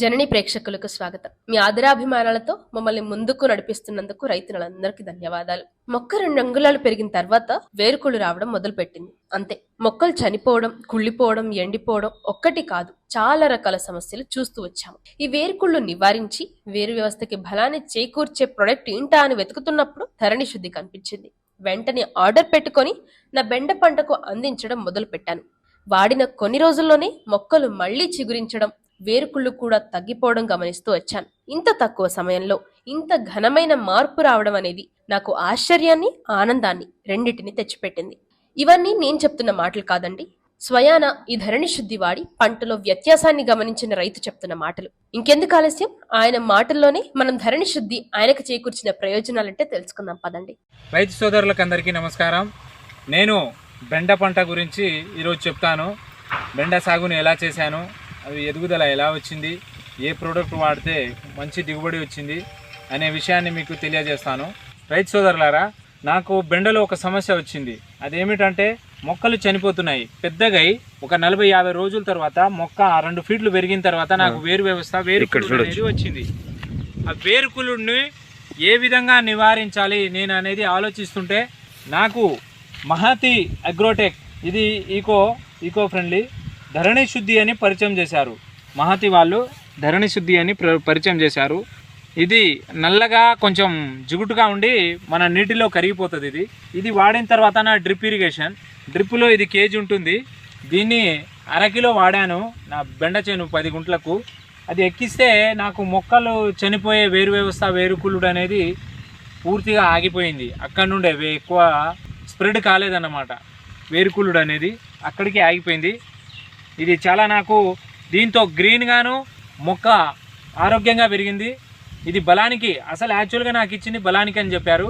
జనని ప్రేక్షకులకు స్వాగతం. మీ ఆదరాభిమానాలతో మమ్మల్ని ముందుకు నడిపిస్తున్నందుకు రైతులందరికీ ధన్యవాదాలు. మొక్క రెండు అంగుళాలు పెరిగిన తర్వాత వేరుకుళ్ళు రావడం మొదలుపెట్టింది. అంతే మొక్కలు చనిపోవడం కుళ్ళిపోవడం ఎండిపోవడం ఒక్కటి కాదు చాలా రకాల సమస్యలు చూస్తూ వచ్చాము. ఈ వేరుకుళ్ళు నివారించి వేరు వ్యవస్థకి బలాన్ని చేకూర్చే ప్రొడక్ట్ ఏంటా అని వెతుకుతున్నప్పుడు ధరణి శుద్ధి కనిపించింది. వెంటనే ఆర్డర్ పెట్టుకొని నా బెండ పంటకు అందించడం మొదలు పెట్టాను వాడిన కొన్ని రోజుల్లోనే మొక్కలు మళ్ళీ చిగురించడం వేరుకుళ్ళు కూడా తగ్గిపోవడం గమనిస్తూ వచ్చాను. ఇంత తక్కువ సమయంలో ఇంత ఘనమైన మార్పు రావడం అనేది నాకు ఆశ్చర్యాన్ని ఆనందాన్ని రెండింటిని తెచ్చిపెట్టింది. ఇవన్నీ నేను చెప్తున్న మాటలు కాదండి. స్వయాన ఈ ధరణి శుద్ధి వాడి పంటలో వ్యత్యాసాన్ని గమనించిన రైతు చెప్తున్న మాటలు. ఇంకెందుకు ఆలస్యం? ఆయన మాటల్లోనే మనం ధరణి శుద్ధి ఆయనకు చేకూర్చిన ప్రయోజనాలంటే తెలుసుకుందాం. పదండి. రైతు సోదరులకు అందరికీ నమస్కారం. నేను బెండ పంట గురించి ఈరోజు చెప్తాను. బెండ సాగుని ఎలా చేశాను? అది ఎదుగుదల ఎలా వచ్చింది ఏ ప్రోడక్ట్ వాడితే మంచి దిగుబడి వచ్చింది అనే విషయాన్ని మీకు తెలియజేస్తాను. రైతు సోదరులారా నాకు బెండలో ఒక సమస్య వచ్చింది. అదేమిటంటే మొక్కలు చనిపోతున్నాయి. పెద్దగై ఒక నలభై యాభై రోజుల తర్వాత మొక్క రెండు ఫీట్లు పెరిగిన తర్వాత నాకు వేరు వ్యవస్థ వేరు అనేది వచ్చింది. ఆ వేరుకులుడిని ఏ విధంగా నివారించాలి నేను అనేది ఆలోచిస్తుంటే నాకు మహతి అగ్రోటెక్ ఇది ఈకో ఈకో ఫ్రెండ్లీ ధరణి శుద్ధి అని పరిచయం చేశారు. మహతి వాళ్ళు ధరణి శుద్ధి అని పరిచయం చేశారు. ఇది నల్లగా కొంచెం జిగుటుగా ఉండి మన నీటిలో కరిగిపోతుంది ఇది. ఇది వాడిన తర్వాత నా డ్రిప్ ఇరిగేషన్. డ్రిప్లో ఇది కేజీ ఉంటుంది. దీన్ని అరకిలో వాడాను నా బెండ చేను పది గుంట్లకు. అది ఎక్కిస్తే నాకు మొక్కలు చనిపోయే వేరు వ్యవస్థ వేరుకులుడు అనేది పూర్తిగా ఆగిపోయింది. అక్కడ నుండే ఎక్కువ స్ప్రెడ్ కాలేదన్నమాట. వేరుకులుడు అనేది అక్కడికి ఆగిపోయింది. ఇది చాలా నాకు దీంతో గ్రీన్గాను మొక్క ఆరోగ్యంగా పెరిగింది. ఇది బలానికి అసలు యాక్చువల్గా నాకు ఇచ్చింది బలానికి అని చెప్పారు.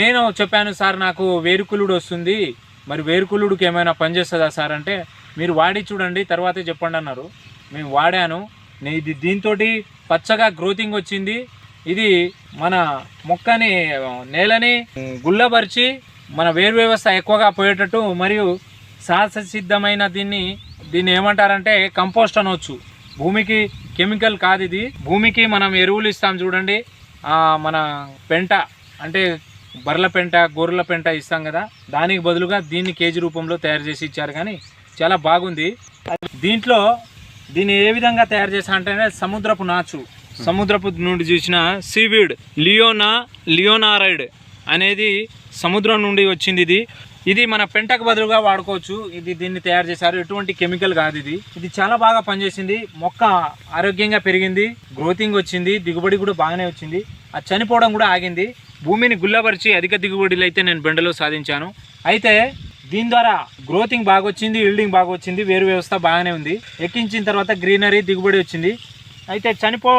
నేను చెప్పాను సార్ నాకు వేరుకులుడు వస్తుంది. మరి వేరుకులుడికి ఏమైనా పనిచేస్తుందా సార్? అంటే మీరు వాడి చూడండి తర్వాతే చెప్పండి అన్నారు. మేము వాడాను. నేను ఇది దీంతో పచ్చగా గ్రోతింగ్ వచ్చింది. ఇది మన మొక్కని నేలని గుల్లపరిచి మన వేరు వ్యవస్థ ఎక్కువగా పోయేటట్టు మరియు సహజసిద్ధమైన దీన్ని దీన్ని ఏమంటారంటే కంపోస్ట్ అనవచ్చు భూమికి కెమికల్ కాదు ఇది. భూమికి మనం ఎరువులు ఇస్తాం చూడండి. మన పెంట అంటే బర్రెల పెంట గొర్రెల పెంట ఇస్తాం కదా. దానికి బదులుగా దీన్ని కేజీ రూపంలో తయారు చేసి ఇచ్చారు కానీ చాలా బాగుంది. దీంట్లో దీన్ని ఏ విధంగా తయారు చేసా అంటే సముద్రపు నాచు. సముద్రపు నుండి చూసిన సీవీడ్ లియోనా లియోనారైడ్ అనేది సముద్రం నుండి వచ్చింది ఇది. ఇది మన పెంటకు బదులుగా వాడుకోవచ్చు. ఇది దీన్ని తయారు చేశారు. ఎటువంటి కెమికల్ కాదు ఇది. ఇది చాలా బాగా పనిచేసింది. మొక్క ఆరోగ్యంగా పెరిగింది. గ్రోతింగ్ వచ్చింది. దిగుబడి కూడా బాగానే వచ్చింది. అది చనిపోవడం కూడా ఆగింది. భూమిని గుల్లపరిచి అధిక దిగుబడిలు అయితే నేను బెండలో సాధించాను. అయితే దీని ద్వారా గ్రోతింగ్ బాగా వచ్చింది ఇల్డింగ్ బాగా వచ్చింది వేరు వ్యవస్థ బాగానే ఉంది. ఎక్కించిన తర్వాత గ్రీనరీ దిగుబడి వచ్చింది. అయితే చనిపో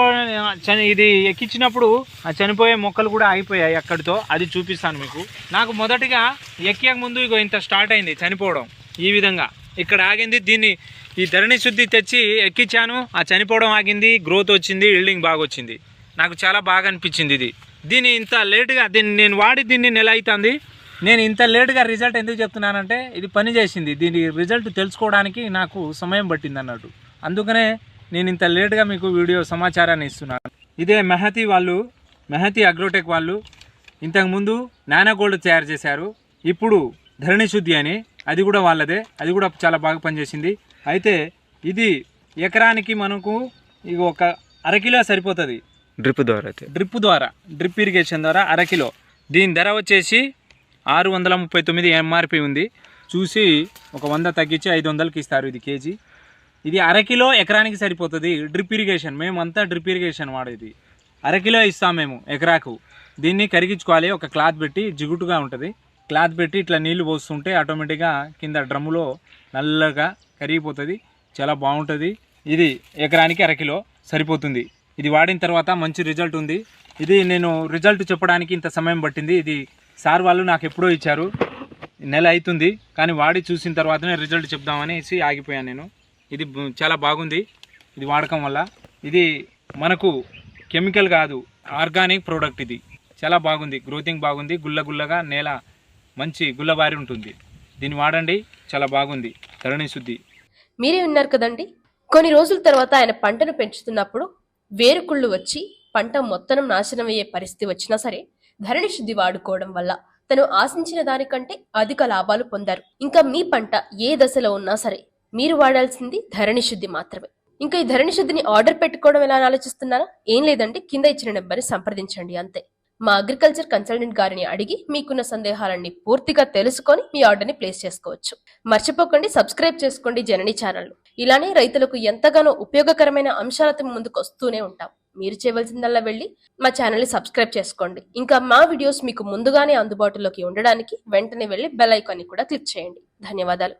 చని ఇది ఎక్కించినప్పుడు ఆ చనిపోయే మొక్కలు కూడా ఆగిపోయాయి అక్కడితో. అది చూపిస్తాను మీకు. నాకు మొదటిగా ఎక్కక ముందు ఇగో ఇంత స్టార్ట్ అయింది చనిపోవడం. ఈ విధంగా. ఇక్కడ ఆగింది దీన్ని ఈ ధరణి శుద్ధి తెచ్చి ఎక్కించాను. ఆ చనిపోవడం ఆగింది గ్రోత్ వచ్చింది ఇల్డింగ్ బాగా వచ్చింది. నాకు చాలా బాగా అనిపించింది ఇది. దీన్ని ఇంత లేటుగా దీన్ని నేను వాడి దీన్ని నెల అవుతుంది నేను ఇంత లేటుగా రిజల్ట్ ఎందుకు చెప్తున్నానంటే ఇది పని చేసింది. దీని రిజల్ట్ తెలుసుకోవడానికి నాకు సమయం పట్టింది అన్నట్టు. అందుకనే నేను ఇంత లేటుగా మీకు వీడియో సమాచారాన్ని ఇస్తున్నాను. ఇదే మెహతి వాళ్ళు మెహతి అగ్రోటెక్ వాళ్ళు ఇంతకుముందు నానో గోల్డ్ తయారు చేశారు. ఇప్పుడు ధరణి శుద్ధి అని అది కూడా వాళ్ళదే అది కూడా చాలా బాగా పనిచేసింది. అయితే ఇది ఎకరానికి మనకు ఇక ఒక అరకిలో సరిపోతుంది. డ్రిప్ ద్వారా అయితే. డ్రిప్ ద్వారా డ్రిప్ ఇరిగేషన్ ద్వారా అరకిలో దీని ధర వచ్చేసి ఆరు వందల ముప్పై తొమ్మిది ఎంఆర్పి ఉంది. చూసి ఒక వంద తగ్గించి ఐదు వందలకి ఇస్తారు ఇది కేజీ. ఇది అరకిలో ఎకరానికి సరిపోతుంది. Drip irrigation. మేమంతా డ్రిప్ ఇరిగేషన్ వాడేది. అరకిలో ఇస్తాం మేము ఎకరాకు. దీన్ని కరిగించుకోవాలి. ఒక క్లాత్ పెట్టి జిగుటుగా ఉంటుంది. క్లాత్ పెట్టి ఇట్లా నీళ్ళు పోస్తుంటే ఆటోమేటిక్గా కింద డ్రమ్ములో నల్లగా కరిగిపోతుంది. చాలా బాగుంటుంది. ఇది ఎకరానికి అరకిలో సరిపోతుంది. ఇది వాడిన తర్వాత మంచి రిజల్ట్ ఉంది. ఇది నేను రిజల్ట్ చెప్పడానికి ఇంత సమయం పట్టింది. ఇది సార్ వాళ్ళు నాకు ఎప్పుడో ఇచ్చారు. నెల అవుతుంది. కానీ వాడి చూసిన తర్వాతనే రిజల్ట్ చెప్దామనేసి ఆగిపోయాను నేను. ఇది చాలా బాగుంది. ఇది వాడకం వల్ల. ఇది మనకు కెమికల్ కాదు ఆర్గానిక్ ప్రోడక్ట్ ఇది. చాలా బాగుంది. గ్రోతింగ్ బాగుంది. గుల్ల గుల్లగా నేల మంచి గుల్లబారి ఉంటుంది. దీన్ని వాడండి. చాలా బాగుంది. ధరణి శుద్ధి. మీరే విన్నారు కదండి? కొన్ని రోజుల తర్వాత ఆయన పంటను పెంచుతున్నప్పుడు వేరుకుళ్ళు వచ్చి పంట మొత్తం నాశనం అయ్యే పరిస్థితి వచ్చినా సరే ధరణి శుద్ధి వాడుకోవడం వల్ల తను ఆశించిన దానికంటే అధిక లాభాలు పొందారు. ఇంకా మీ పంట ఏ దశలో ఉన్నా సరే మీరు వాడాల్సింది ధరణి శుద్ధి మాత్రమే. ఇంకా ఈ ధరణి శుద్ధిని ఆర్డర్ పెట్టుకోవడం ఎలా అని ఆలోచిస్తున్నారా? ఏం లేదంటే కింద ఇచ్చిన నెంబర్ని సంప్రదించండి అంతే. మా అగ్రికల్చర్ కన్సల్టెంట్ గారిని అడిగి మీకున్న సందేహాలన్నీ పూర్తిగా తెలుసుకొని మీ ఆర్డర్ని ప్లేస్ చేసుకోవచ్చు. మర్చిపోకండి సబ్స్క్రైబ్ చేసుకోండి జనని ఛానల్ ఇలానే రైతులకు ఎంతగానో ఉపయోగకరమైన అంశాలతో ముందుకు వస్తూనే ఉంటాం. మీరు చేయవలసిందల్లా వెళ్ళి మా ఛానల్ని సబ్స్క్రైబ్ చేసుకోండి. ఇంకా మా వీడియోస్ మీకు ముందుగానే అందుబాటులోకి ఉండడానికి వెంటనే వెళ్ళి బెల్ ఐకాన్ని కూడా క్లిక్ చేయండి. ధన్యవాదాలు.